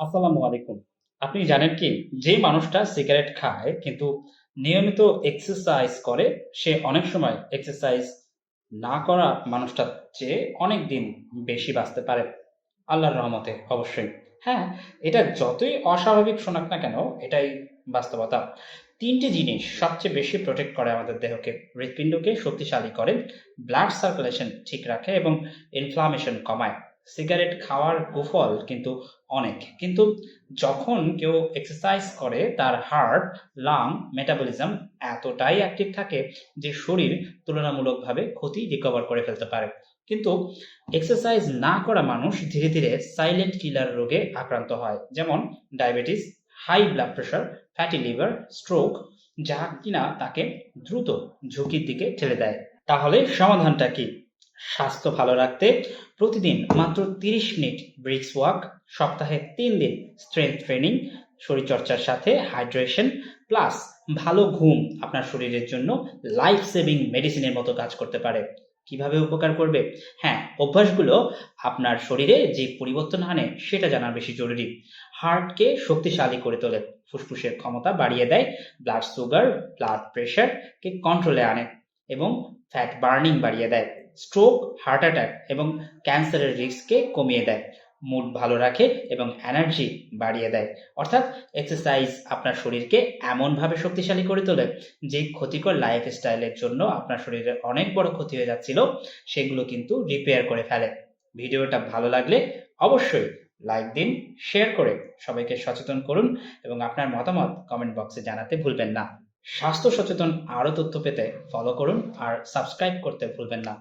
আসসালামু আলাইকুম। আপনি জানেন কি? যে মানুষটা সিগারেট খায় কিন্তু নিয়মিত এক্সারসাইজ করে, সে অনেক সময় এক্সারসাইজ না করা মানুষটার চেয়ে অনেক দিন বেশি বাঁচতে পারে। আল্লাহর রহমতে অবশ্যই। হ্যাঁ, এটা যতই অস্বাভাবিক শোনাক না কেন, এটাই বাস্তবতা। তিনটি জিনিস সবচেয়ে বেশি প্রোটেক্ট করে আমাদের দেহকে। হৃৎপিণ্ডকে শক্তিশালী করে, ব্লাড সার্কুলেশন ঠিক রাখে এবং ইনফ্লামেশন কমায়। সিগারেট খাওয়ার কুফল কিন্তু অনেক। কিন্তু যখন কেউ এক্সারসাইজ করে তার হার্ট, লাং, মেটাবলিজম এতটাই অ্যাক্টিভ থাকে যে শরীর তুলনামূলকভাবে ক্ষতি রিকভার করে ফেলতে পারে। কিন্তু এক্সারসাইজ না করা মানুষ ধীরে, ধীরে সাইলেন্ট কিলার রোগে আক্রান্ত হয়। যেমন diabetes, high blood pressure, fatty liver, stroke যা কিনা তাকে দ্রুত ঝুঁকির দিকে ঠেলে দেয়। তাহলে সমাধানটা কি? স্বাস্থ্য ভালো রাখতে প্রতিদিন মাত্র ৩০ মিনিট ব্রিক্স ওয়াক, সপ্তাহে তিন দিন স্ট্রেংথ ট্রেনিং, শরীরচর্চার সাথে হাইড্রেশন প্লাস ভালো ঘুম আপনার শরীরের জন্য লাইফ সেভিং মেডিসিনের মতো কাজ করতে পারে। কীভাবে উপকার করবে? হ্যাঁ, অভ্যাসগুলো আপনার শরীরে যে পরিবর্তন আনে সেটা জানা বেশি জরুরি। হার্টকে শক্তিশালী করে তোলে, ফুসফুসের ক্ষমতা বাড়িয়ে দেয়, ব্লাড সুগার, ব্লাড প্রেশারকে কন্ট্রোলে আনে এবং ফ্যাট বার্নিং বাড়িয়ে দেয়। স্ট্রোক, হার্ট অ্যাটাক এবং ক্যান্সারের রিস্ককে কমিয়ে দেয়। মুড ভালো রাখে এবং এনার্জি বাড়িয়ে দেয়। অর্থাৎ এক্সারসাইজ আপনার শরীরকে এমনভাবে শক্তিশালী করে তোলে যে ক্ষতিকর লাইফস্টাইলের জন্য আপনার শরীরের অনেক বড় ক্ষতি হয়ে যাচ্ছিল, সেগুলো কিন্তু রিপেয়ার করে ফেলে। ভিডিওটা ভালো লাগলে অবশ্যই লাইক দিন, শেয়ার করে সবাইকে সচেতন করুন এবং আপনার মতামত কমেন্ট বক্সে জানাতে ভুলবেন না। স্বাস্থ্য সচেতন আরও তথ্য পেতে ফলো করুন আর সাবস্ক্রাইব করতে ভুলবেন না।